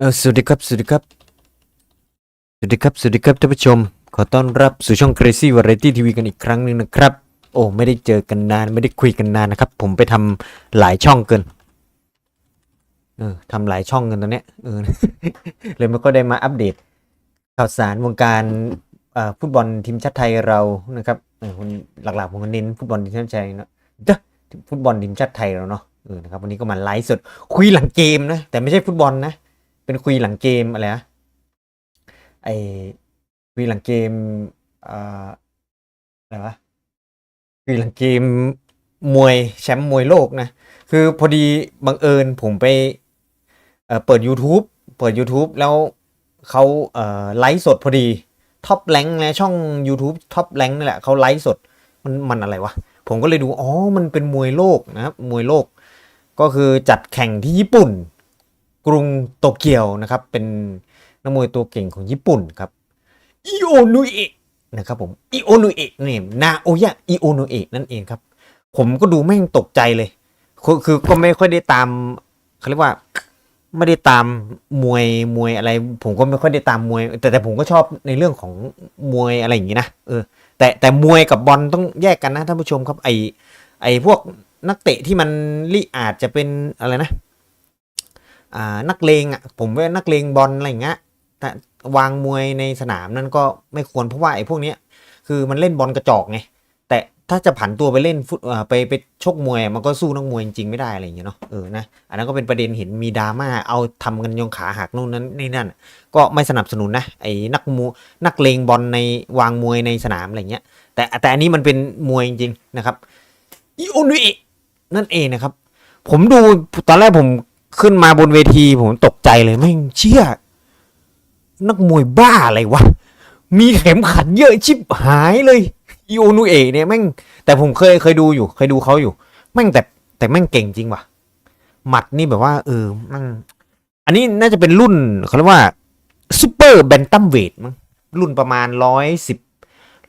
เออสวัสดีครับ สวัสดีครับ สวัสดีครับ สวัสดีครับท่านผู้ชม ขอต้อนรับสู่ช่อง Crazy Variety TV กันอีกครั้งหนึ่งนะครับ โอ้ ไม่ได้เจอกันนาน ไม่ได้คุยกันนานนะครับ ผมไปทำหลายช่องเกิน เออทำหลายช่องเกันตอนเนี้ย เออ เลยไม่ก็ได้มาอัปเดต ข่าวสารวงการเอ่อฟุตบอลทีมชาติไทยเรานะครับเออคนหลักๆผมก็เน้นฟุตบอลทีมชาติไทยเนาะเด้อฟุตบอลทีมชาติไทยเราเนาะ เออ นะครับ วันนี้ก็มาไลฟ์สดคุยหลังเกมนะ แต่ไม่ใช่ฟุตบอลนะ เป็นคุยหลังเกมอะไรนะไอคุยหลังเกมอะไรวะคุยหลังเกมมวยแชมป์มวยโลกนะ คือพอดีบังเอิญผมไปเปิด YouTube เปิด YouTube แล้วเขาไลฟ์สดพอดีท็อปแรงนะช่อง YouTube ท็อปแรงนี่แหละเขาไลฟ์สดมันมันอะไรวะ ผมก็เลยดู อ๋อ มันเป็นมวยโลกนะครับ มวยโลก ก็คือจัดแข่งที่ญี่ปุ่น กรุงโตเกียวนะครับ เป็นนักมวยตัวเก่งของญี่ปุ่นครับอิโอนุเอะนะครับผมอิโอนุเอะนี่นาโอยะอิโอนุเอะนั่นเองครับ ผมก็ดูแม่งตกใจเลยคือคือก็ไม่ค่อยได้ตามเขาเรียกว่าไม่ได้ตามมวยมวยอะไร ผมก็ไม่ค่อยได้ตามมวย แต่แต่ผมก็ชอบในเรื่องของมวยอะไรอย่างนี้นะเออ แต่แต่มวยกับบอลต้องแยกกันนะท่านผู้ชมครับไอไอพวกนักเตะที่มันลิอาจจะเป็นอะไรนะ นักเลงอะผมว่านักเลงบอลอะไรอย่างเงี้ยแต่วางมวยในสนามนั่นก็ไม่ควรเพราะว่าไอ้พวกเนี้ยคือมันเล่นบอลกระจอกไงแต่ถ้าจะผันตัวไปเล่นฟุตไปไปชกมวยมันก็สู้นักมวยจริงไม่ได้อะไรอย่างเงี้ยเนาะเออนะอันนั้นก็เป็นประเด็นเห็นมีดราม่าเอาทำกันยงขาหักนู่นนั้นนี่นั่น ก็ไม่สนับสนุนนะไอ้นักมวยนักเลงบอลในวางมวยในสนามอะไรเงี้ยแต่แต่อันนี้มันเป็นมวยจริงๆนะครับอิโอนุเอะนั่นเองนะครับ ผมดูตอนแรกผม ขึ้นมาบนเวทีผมตกใจเลยแม่งเชี่ยนักมวยบ้าอะไรวะ มีเข็มขัดเยอะชิบหายเลยอิโอนุเอะเนี่ยแม่ง แต่ผมเคยเคยดูอยู่ เคยดูเขาอยู่ แม่งแต่แต่แม่งเก่งจริงว่ะ หมัดนี่แบบว่า เออแมันอันนี้น่าจะเป็นรุ่นเขาเรียกว่าซูเปอร์แบนตัมเวทมั้งรุ่นประมาณร้อยสิบ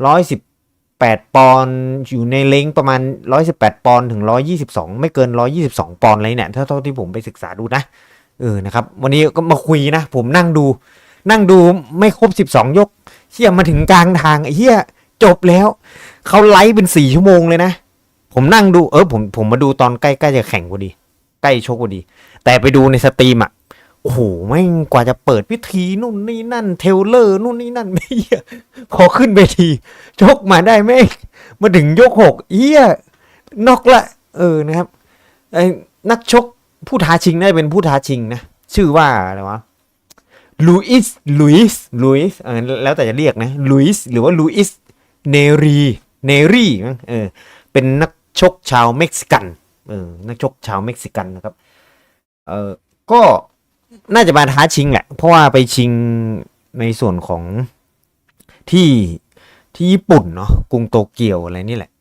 ร้อยสิบ แปดปอนด์อยู่ในเลงประมาณร้อยสิบแปอนด์ถึงร้อยี่สิบสองไม่เกินร้อยี่สิบสองปอนด์อะไรเนี่ยเท่าเท่าที่ผมไปศึกษาดูนะเออนะครับ วันนี้ก็มาคุยนะ ผมนั่งดู นั่งดูไม่ครบสิบสองยกเชี่ยมาถึงกลางทางไอ้เหี้ยจบแล้ว เขาไลฟ์เป็นสี่ชั่วโมงเลยนะ ผมนั่งดูเออผมผมมาดูตอนใกล้ใกล้จะแข่งพอดี ใกล้ชกพอดี แต่ไปดูในสตรีมอะ โอ้โหแม่งกว่าจะเปิดพิธีนู่นนี่นั่น เทเลอร์นู่นนี่นั่นไม่เหี้ยพอขึ้นเวทีชกมาได้แม่งมาถึงยกหกเอี้ยนอกละเออนะครับไอ้นักชกผู้ท้าชิงน่าจะเป็นผู้ท้าชิงนะชื่อว่าอะไรวะลุยส์ลุยส์ลุยส์เออแล้วแต่จะเรียกนะลุยส์หรือว่าลุยส์เนรีเนรีเออเป็นนักชกชาวเม็กซิกันเออนักชกชาวเม็กซิกันนะครับเออก็ น่าจะมาท้าชิงแหละเพราะว่าไปชิงในส่วนของที่ที่ญี่ปุ่นเนาะกรุงโตเกียวอะไรนี่แหละ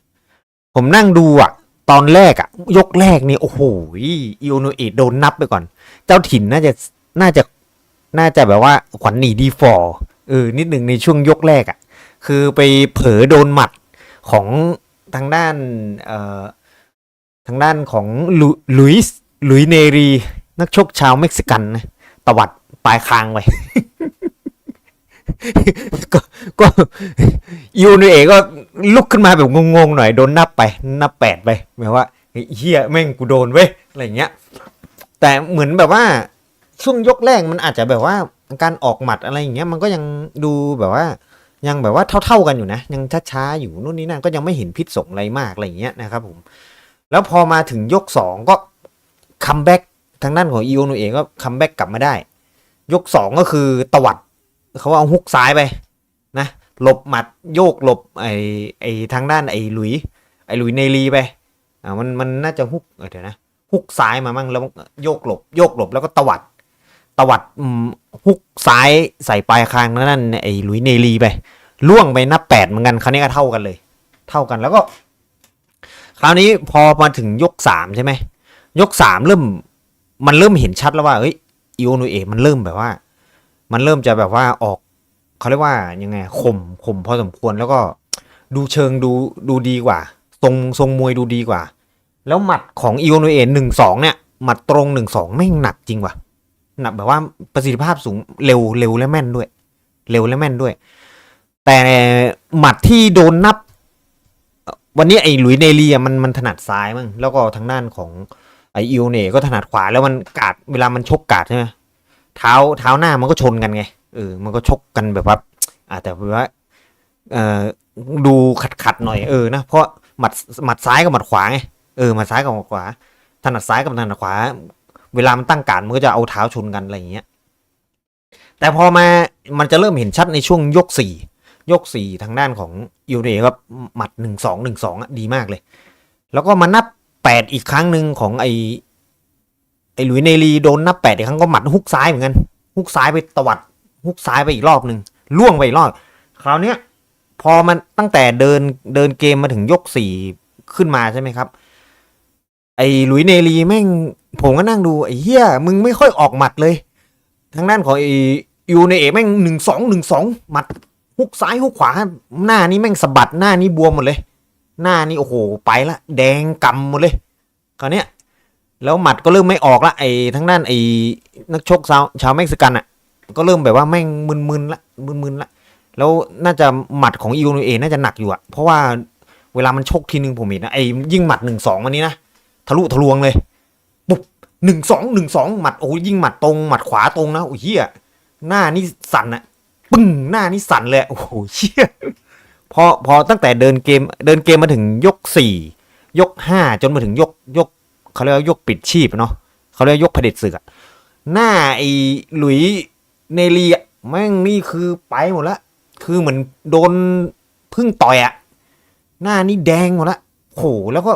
ผมนั่งดูอะตอนแรกอะยกแรกนี่โอ้โหอิโอโนเอะโดนนับไปก่อน เจ้าถิ่นน่าจะน่าจะน่าจะแบบว่าขวัญหนีดีฟอร์เออนิดหนึ่งในช่วงยกแรกอะคือไปเผลอโดนหมัดของทางด้านเอ่อทางด้านของลุลุยส์ลุยเนรี นักชกชาวเม็กซิกันนะตวัดปลายคางไปก็ก็ยูนเอกก็ลุกขึ้นมาแบบงงๆหน่อยโดนนับไป นับแปดไปหมายว่าเฮียแม่งกูโดนเว้ยอะไรอย่างเงี้ย แต่เหมือนแบบว่าช่วงยกแรกมันอาจจะแบบว่าการออกหมัดอะไรอย่างเงี้ยมันก็ยังดูแบบว่า ยังแบบว่าเท่าๆกันอยู่นะ ยังช้าๆอยู่นู่นนี่นั่นก็ยังไม่เห็นพิษสงอะไรมากอะไรอย่างเงี้ยนะครับผม แล้วพอมาถึงยกสองก็คัมแบ็ก ทางด้านของอีโอโนเอะก็คัมแบ็กกลับมาได้ ยกสองก็คือตวัด เขาเอาฮุกซ้ายไปนะหลบหมัดโยกหลบไอ้ไอทางด้านไอ้หลุย ไอ้หลุยเนลีไปอ่ามันมันน่าจะฮุกเดี๋ยวนะฮุกซ้ายมามั่งแล้วโยกหลบ โยกหลบแล้วก็ตวัด ตวัดฮุกซ้ายใส่ปลายคางนั่นไอ้หลุยเนลีไปล่วงไปนับแปดเหมือนกันคราวนี้ก็เท่ากันเลย เท่ากันแล้วก็ คราวนี้พอมาถึงยกสามใช่ไหมยกสามเริ่ม มันเริ่มเห็นชัดแล้วว่าเฮ้ยอิโอโนเอะมันเริ่มแบบว่า มันเริ่มจะแบบว่าออกเขาเรียกว่ายังไงข่มข่มพอสมควรแล้วก็ดูเชิงดูดูดีกว่า ทรงทรงมวยดูดีกว่า แล้วหมัดของอีโอโนเอะหนึ่งสองเนี่ยหมัดตรงหนึ่งสองไม่งหนักจริงว่ะหนักแบบว่าประสิทธิภาพสูงเร็วเร็วและแม่นด้วย เร็วและแม่นด้วย แต่หมัดที่โดนนับ วันนี้ไอ้หลุยเนลีอะมันมันถนัดซ้ายมั้งแล้วก็ทางด้านของ ออิวเน่ก็ถนัดขวาแล้วมันกาดเวลามันชกกาดใช่ไหมเท้าเท้าหน้ามันก็ชนกันไงเออมันก็ชกกันแบบว่าอาแบบว่าเอ่อดูขัดขัดหน่อยเออนะเพราะหมัดหมัดซ้ายกับหมัดขวาไงเออหมัดซ้ายกับหมัดขวา ถนัดซ้ายกับถนัดขวา เวลามันตั้งการมันก็จะเอาเท้าชนกันอะไรอย่างเงี้ยแต่พอมามันจะเริ่มเห็นชัดในช่วงยกสี่ยกสี่ทางด้านของอิวเน่ครับหมัดหนึ่งสองหนึ่งสองดีมากเลย แล้วก็มานับ แปดอีกครั้งหนึ่งของไอไอหลุยเนลีโดนนับแปดอีกครั้งก็หมัดฮุกซ้ายเหมือนกันฮุกซ้ายไปตวัดฮุกซ้ายไปอีกรอบหนึ่งล่วงไปอีกรอบคราวเนี้ยพอมันตั้งแต่เดินเดินเกมมาถึงยกสี่ขึ้นมาใช่ไหมครับ ไอ้หลุยเนลีแม่งผมก็นั่งดูไอ้เหี้ยมึงไม่ค่อยออกหมัดเลย ทางด้านของไอยูเนเอะแม่งหนึ่งสองหนึ่งสองหมัดฮุกซ้ายฮุกขวาหน้านี้แม่งสะบัดหน้านี้บวมหมดเลย หน้านี้โอ้โหไปละแดงกำหมดเลยคราวเนี้ยแล้วหมัดก็เริ่มไม่ออกละไอ้ทั้งด้านไอ้นักชกชาวชาวเม็กซิกันอะ ก็เริ่มแบบว่าแม่งมึนๆละมึนๆละแล้วน่าจะหมัดของอิวโนเอน่าจะหนักอยู่อะเพราะว่าเวลามันชกทีนึงผมเห็นนะไอ้ยิ่งหมัดหนึ่งสองวันนี้นะทะลุทะลวงเลยปุ๊บหนึ่งสองหนึ่งสองหมัดโอ้ยยิ่งหมัดตรงหมัดขวาตรงนะโอ้ยเฮียหน้านี่สั่นอะปึ้งหน้านี่สั่นเลยโอ้โหเฮีย อพอตั้งแต่เดินเกมเดินเกมมาถึงยกสี่ยกห้าจนมาถึงยกยกเขาเรียกยกปิดชีพเนาะเขาเรียกยกเผด็จศึกอะหน้าไอ้หลุยเนลีอะแม่งนี่คือไปหมดละคือเหมือนโดนพึ่งต่อยอะหน้านี่แดงหมดละโหแล้วก็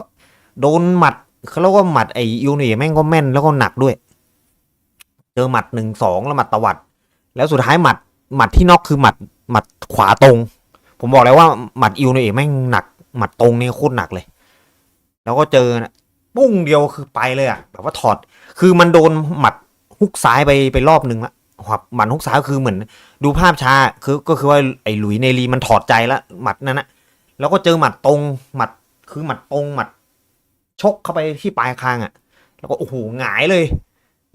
โดนหมัดเขาเรียกว่าหมัดไออิวเนี่แม่งก็แม่นแล้วก็หนักด้วย เจอหมัดหนึ่งสองแล้วหมัดตวัด แล้วสุดท้ายหมัดหมัดที่นอกคือหมัดหมัดขวาตรง ผมบอกแล้วว่าหมัดอิวเนี่ยแม่งหนักหมัดตรงนี่โคตรหนักเลย แล้วก็เจอนะปุ้งเดียวคือไปเลยอะแบบว่าถอด คือมันโดนหมัดฮุกซ้ายไปไปรอบหนึ่งละหับหมัดฮุกซ้ายคือเหมือน ดูภาพช้าคือก็คือว่าไอ้หลุยเนลีมันถอดใจละหมัดนั้นนะแล้วก็เจอหมัดตรงหมัดคือหมัดตรงหมัด ชกเข้าไปที่ปลายคางอะ่ะแล้วก็โอ้โหหงายเลย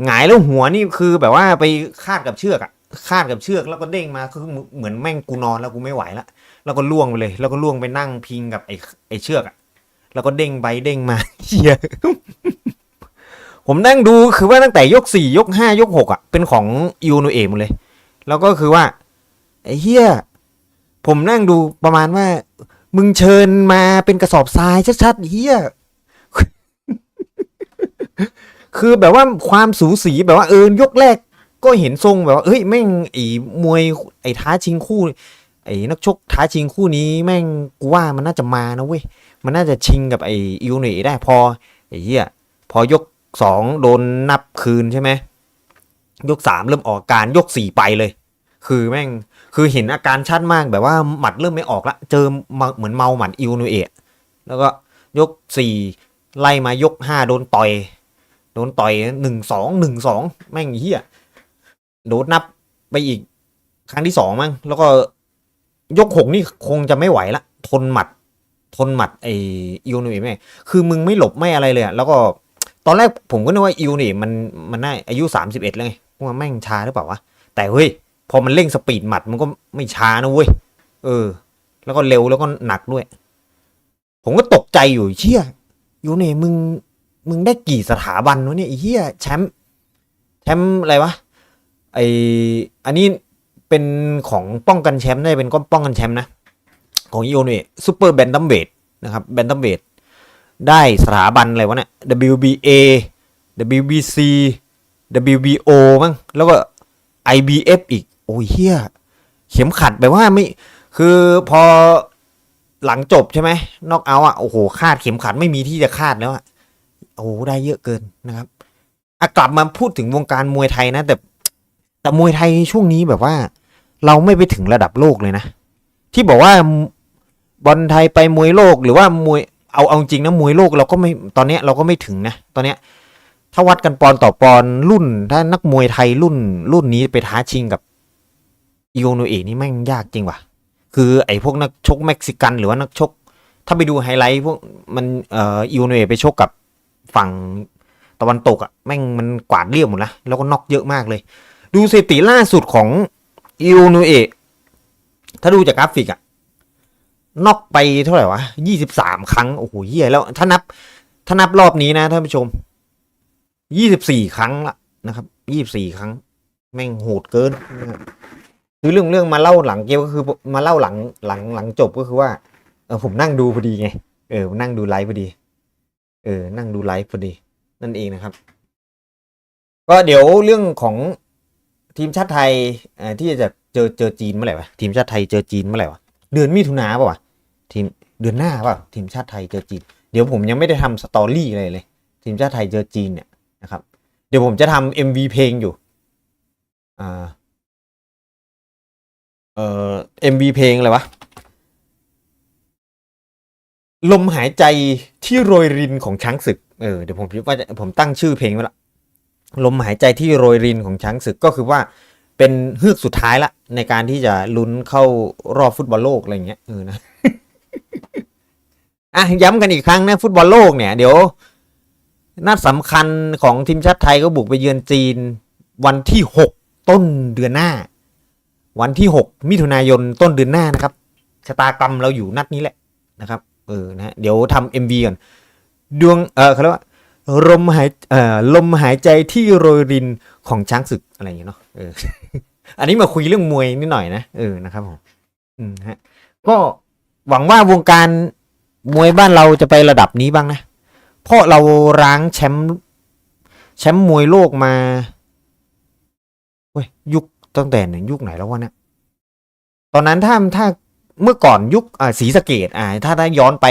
หงายแล้วหัวนี่คือแบบว่าไปคาดกับเชือกอะ่ะ คาดกับเชือกแล้วก็เด้งมาคือเหมือนแม่งกูนอนแล้วกูไม่ไหวละแล้วก็ล่วงไปเลย แล้วก็ล่วงไปนั่งพิงกับไอ้ไอ้เชือกอะ่ะแล้วก็เด้งไปเด้งมาเฮียผมนั่งดูคือว่าตั้งแต่ยกสี่ยกห้ายกหกอะเป็นของยูโนเอหมดเลย แล้วก็คือว่าไอ้เฮียผมนั่งดูประมาณว่า มึงเชิญมาเป็นกระสอบทรายชัดๆเฮียคือแบบว่าความสูสีแบบว่าเออยกแรก ก็เห็นทรงแบบว่าเฮ้ยแม่งไอ้มวยไอ้ท้าชิงคู่ ไอ้นักชกท้าชิงคู่นี้แม่งกูว่ามันน่าจะมานะเว้ยมันน่าจะชิงกับไอ้ยูโนเอะได้พอไอ้เฮียพอยกสองโดนนับคืนใช่ไหมยกสามเริ่มออกอาการยกสี่ไปเลย คือแม่งคือเห็นอาการชัดมากแบบว่าหมัดเริ่มไม่ออกละเจอมเหมือนเมาหมัดอิวโนเอแล้วก็ยกสี่ไล่มายกห้าโดนต่อย โดนต่อยหนึ่งสองหนึ่งสองแม่งเฮีย โดนนับไปอีกครั้งที่สองมั้งแล้วก็ยกหกนี่คงจะไม่ไหวละ ทนหมัด ทนหมัดไออิวนเอะแม่คือมึงไม่หลบไม่อะไรเลยอะแล้วก็ตอนแรกผมก็นึกว่าอิวนี่มันมันน่าอายุสามสิบเอ็ดแล้วไงว่าแม่งช้าหรือเปล่าวะแต่เฮ้ยพอมันเร่งสปีดหมัดมันก็ไม่ช้านะเว้ยเออ แล้วก็เร็วแล้วก็หนักด้วย ผมก็ตกใจอยู่เชี่ยยูนี่มึงมึงได้กี่สถาบันวะเนี่ยไอ้เฮียแชมป์แชมป์อะไรวะ ไออันนี้เป็นของป้องกันแชมป์ได้เป็นก้อนป้องกันแชมป์นะ ของยูนี่ซูเปอร์แบนตัมเบดนะครับแบนตัมเบดได้สถาบันอะไรวะเนี่ย WBA WBC WBO มั้งแล้วก็ IBF อีก โอ้ยเฮียเข็มขัดแบบว่าไม่ คือพอหลังจบใช่ไหมนอกเอาอะโอ้โหคาดเข็มขัดไม่มีที่จะคาดแล้วอะโอ้ได้เยอะเกินนะครับอะกลับมาพูดถึงวงการมวยไทยนะ แต่ แต่มวยไทยช่วงนี้แบบว่า เราไม่ไปถึงระดับโลกเลยนะ ที่บอกว่าบอลไทยไปมวยโลกหรือว่ามวยเอาเอาจริงนะมวยโลกเราก็ไม่ตอนเนี้ยเราก็ไม่ถึงนะตอนเนี้ยถ้าวัดกันปอนต่อปอนรุ่น ถ้านักมวยไทยรุ่นรุ่นนี้ไปท้าชิงกับอิโอโนเอะนี่แม่งยากจริงว่ะ คือไอ้พวกนักชกเม็กซิกัน หรือว่านักชก ถ้าไปดูไฮไลท์พวกมันเอ่ออิโอโนเอะไปชกกับฝั่งตะวันตกอะแม่งมันกวาดเรียบหมดนะแล้วก็น็อกเยอะมากเลย ดูสถิติล่าสุดของอิวนูเอะถ้าดูจากกราฟิกอะนอกไปเท่าไหร่วะยี่สิบสามครั้ง โอ้โหเหี้ยแล้ว ถ้านับ ถ้านับรอบนี้นะท่านผู้ชมยี่สิบสี่ครั้งละนะครับยี่สิบสี่ครั้ง แม่งโหดเกินนะคือเรื่องเรื่องมาเล่าหลังเกมก็คือมาเล่าหลังหลังหลังจบก็คือว่าเออผมนั่งดูพอดีไง เออนั่งดูไลฟ์พอดี เออ นั่งดูไลฟ์พอดี นั่นเองนะครับ ก็เดี๋ยวเรื่องของ ทีมชาติไทยที่จะเจอเจอจีนเมื่อไหร่วะทีมชาติไทยเจอจีนเมื่อไหร่วะเดือนมิถุนาป่ะวะทีมเดือนหน้าป่ะทีมชาติไทยเจอจีนเดี๋ยวผมยังไม่ได้ทำสตอรี่อะไรเลย ทีมชาติไทยเจอจีนเนี่ยนะครับ เดี๋ยวผมจะทำ MV เพลงอยู่อ่าเอ่อ MV เพลงอะไรวะลมหายใจที่โรยรินของช้างศึก เออ เดี๋ยวผมคิดว่าผมตั้งชื่อเพลงไว้ละ ลมหายใจที่โรยรินของช้างศึกก็คือว่าเป็นเฮือกสุดท้ายละในการที่จะลุ้นเข้ารอบฟุตบอลโลกอะไรอย่างเงี้ยเออนะอะย้ำกันอีกครั้งนะฟุตบอลโลกเนี่ยเดี๋ยวนัดสำคัญของทีมชาติไทยก็บุกไปเยือนจีนวันที่หกต้นเดือนหน้า วันที่หกมิถุนายนต้นเดือนหน้านะครับชะตากรรมเราอยู่นัดนี้แหละนะครับ เออนะฮะเดี๋ยวทำเอ็มวีก่อนดวงเออเขาเรียกว่า ลมหายเอ่อลมหายใจที่โรยรินของช้างศึกอะไรอย่างเงี้ยเนาะเอออันนี้มาคุยเรื่องมวยนิดหน่อยนะเออนะครับผมอืมฮะก็หวังว่าวงการมวยบ้านเราจะไประดับนี้บ้างนะ เพราะเราร้างแชมป์แชมป์มวยโลกมาเว้ยยุคตั้งแต่ไหนยุคไหนแล้ววะเนี่ยตอนนั้นถ้าถ้า เมื่อก่อนยุคอ่าศรีสะเกดอ่าถ้าได้ย้อนไป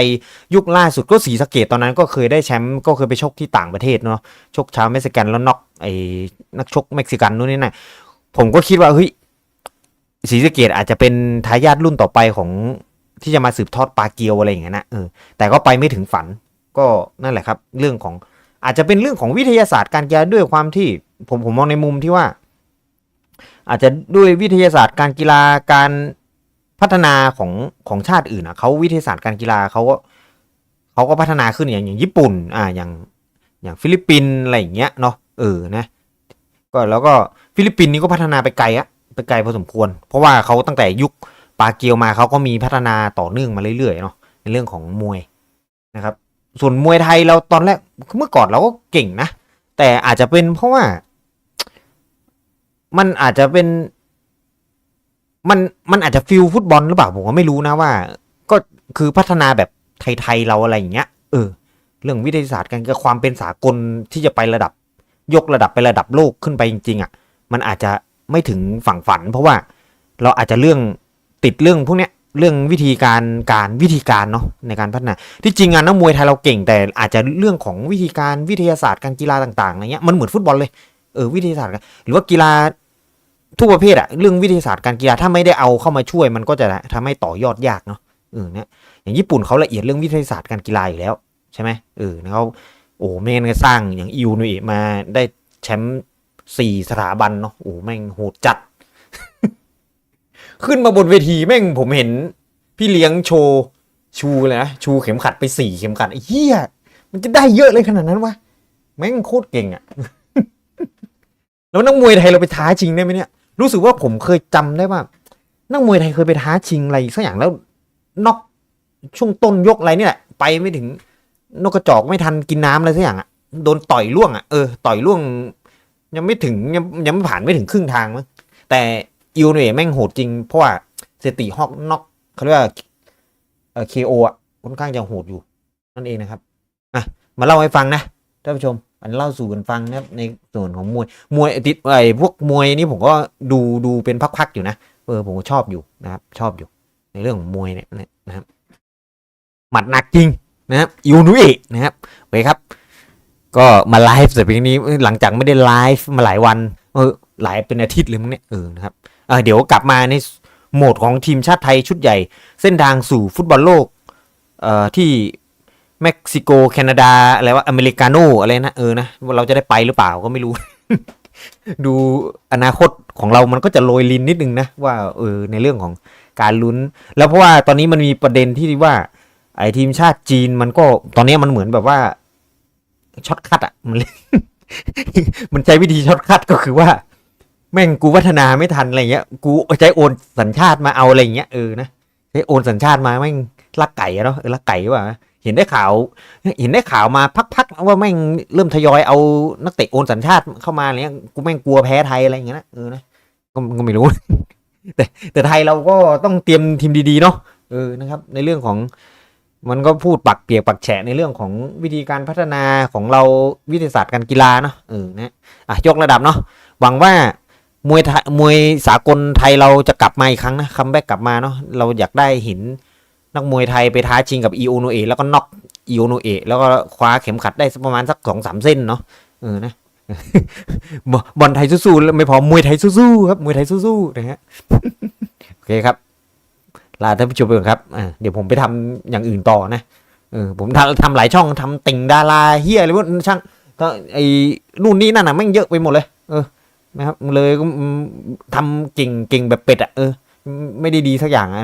ยุคล่าสุดก็ศรีสะเกดตอนนั้นก็เคยได้แชมป์ก็เคยไปชกที่ต่างประเทศเนาะชกชาวเม็กซิกันแล้วน็อกไอ้นักชกเม็กซิกันนู่นนี่นั่นผมก็คิดว่าเฮ้ยศรีสะเกดอาจจะเป็นทายาทรุ่นต่อไปของที่จะมาสืบทอดปลาเกียวอะไรอย่างเงี้ยนะเออแต่ก็ไปไม่ถึงฝันก็นั่นแหละครับ เรื่องของอาจจะเป็นเรื่องของวิทยาศาสตร์การกีฬาด้วยความที่ผมผมมองในมุมที่ว่า อาจจะด้วยวิทยาศาสตร์การกีฬาการ พัฒนาของของชาติอื่นอะเขาวิทยาศาสตร์การกีฬาเขาก็เขาก็พัฒนาขึ้นอย่างอย่างญี่ปุ่น อ่าอย่างอย่างฟิลิปปินส์อะไรอย่างเงี้ยเนาะเออนะก็แล้วก็ฟิลิปปินส์นี่ก็พัฒนาไปไกลอะไปไกลพอสมควร เพราะว่าเขาตั้งแต่ยุคปาเกียวมาเขาก็มีพัฒนาต่อเนื่องมาเรื่อยๆเนาะในเรื่องของมวยนะครับ ส่วนมวยไทยเราตอนแรกเมื่อก่อนเราก็เก่งนะ แต่อาจจะเป็นเพราะว่า มันอาจจะเป็น มันมันอาจจะฟิลฟุตบอลหรือเปล่าผมก็ไม่รู้นะว่า ก็คือพัฒนาแบบไทยๆเราอะไรอย่างเงี้ยเออ เรื่องวิทยาศาสตร์กันกับความเป็นสากลที่จะไประดับ ยกระดับไประดับโลกขึ้นไปจริง ๆอะมันอาจจะไม่ถึงฝั่งฝัน เพราะว่าเราอาจจะเรื่องติดเรื่องพวกเนี้ยเรื่องวิธีการการวิธีการเนาะในการพัฒนา ที่จริงงานนักมวยไทยเราเก่ง แต่อาจจะเรื่องของวิธีการวิทยาศาสตร์การกีฬาต่างๆอะไรเงี้ยมันเหมือนฟุตบอลเลยเออวิทยาศาสตร์หรือว่ากีฬา ทุกประเภทอะเรื่องวิทยาศาสตร์การกีฬาถ้าไม่ได้เอาเข้ามาช่วยมันก็จะทำให้ต่อยอดยากเนาะเออเนี่ยอย่างญี่ปุ่นเขาละเอียดเรื่องวิทยาศาสตร์การกีฬาอยู่แล้วใช่ไหมเออเขาโอ้แม่งก็สร้างอย่างอิวนุเอะมาได้แชมป์สี่สถาบันเนาะโอ้แม่งโหดจัด ขึ้นมาบนเวทีแม่งผมเห็น พี่เลี้ยงโชว์ชูเลยนะชูเข็มขัดไปสี่เข็มขัดไอ้เหี้ยมันจะได้เยอะเลยขนาดนั้นวะแม่งโคตรเก่งอะแล้วนักมวยไทยเราไปท้าชิงได้ไหมเนี่ย รู้สึกว่าผมเคยจำได้ว่า นักมวยไทยเคยไปท้าชิงอะไรสักอย่างแล้วนอกช่วงต้นยกอะไรเนี่ยแหละไปไม่ถึงนกกระจอกไม่ทันกินน้ำอะไรสักอย่างอะโดนต่อยล่วงอะเออต่อยล่วง ยังไม่ถึงยังยังไม่ผ่านไม่ถึงครึ่งทางมั้งแต่อิวเน่แม่งโหดจริง เพราะว่าเซติฮอกน็อกเขาเรียกว่าเอ่อ KO อะค่อนข้างจะโหดอยู่ นั่นเองนะครับอะมาเล่าให้ฟังนะท่านผู้ชม อันเล่าสู่กันฟังนะครับในส่วนของมวยมวยติดไอ้พวกมวยนี่ผมก็ดูดูเป็นพักๆอยู่นะเออผมก็ชอบอยู่นะครับ ชอบอยู่ ในเรื่องของมวยเนี่ยนะครับหมัดหนักจริงนะครับยูนุเอะนะครับโอเคครับ ก็มาไลฟ์แต่เพียงนี้หลังจากไม่ได้ไลฟ์มาหลายวันเออหลายเป็นอาทิตย์เลยมั้งเนี่ยเออนะครับเออเดี๋ยวกลับมาในโหมดของทีมชาติไทยชุดใหญ่ เส้นทางสู่ฟุตบอลโลกเอ่อที่ เม็กซิโกแคนาดาอะไรว่าอเมริกาโน่อะไรนะเออนะเราจะได้ไปหรือเปล่าก็ไม่รู้ ดูอนาคตของเรามันก็จะโรยลินนิดนึงนะว่าเออในเรื่องของการลุ้น แล้วเพราะว่าตอนนี้มันมีประเด็นที่ว่า ไอ้ทีมชาติจีนมันก็ตอนนี้มันเหมือนแบบว่าช็อตคัดอะมันมันใช้วิธีช็อตคัดก็คือว่า แม่งกูพัฒนาไม่ทันอะไรเงี้ย กูใช้โอนสัญชาติมาเอาอะไรเงี้ยเออนะใช้โอนสัญชาติมาแม่งลักไก่เนาะเออลักไก่ว่า เห็นได้ข่าว เห็นได้ข่าวมาพักๆว่าแม่งเริ่มทยอยเอานักเตะโอนสัญชาติเข้ามาเงี้ยกูแม่งกลัวแพ้ไทยอะไรอย่างเงี้ยนะเออนะก็ไม่รู้ แต่แต่ไทยเราก็ต้องเตรียมทีมดีๆเนาะเออนะครับ ในเรื่องของมันก็พูดปักเปียกปักแฉะในเรื่องของวิธีการพัฒนาของเราวิทยาศาสตร์การกีฬาเนาะเออนะอะยกระดับเนาะหวังว่ามวยไทยมวยสากลไทยเราจะกลับมาอีกครั้งนะคัมแบ็กกลับมาเนาะเราอยากได้เห็น นักมวยไทยไปท้าชิงกับอีโอโนเอะแล้วก็น็อกอีโอโนเอะแล้วก็คว้าเข็มขัดได้สักประมาณสักสองสามเส้นเนาะเออนะบอลไทยสู้ๆแล้วไม่พอมวยไทยสู้ๆครับมวยไทยสู้ๆนะฮะโอเคครับลาท่านผู้ชมไปก่อนครับอ่าเดี๋ยวผมไปทำอย่างอื่นต่อนะเออผมทำทำหลายช่องทำติ่งดาราเฮียอะไรพวกช่างก็ไอ้นู่นนี่นั่นอะแม่งเยอะไปหมดเลย เออนะครับเลยก็ทำเก่งเก่งแบบเป็ดอะเออ ไม่ได้ดีสักอย่างอะ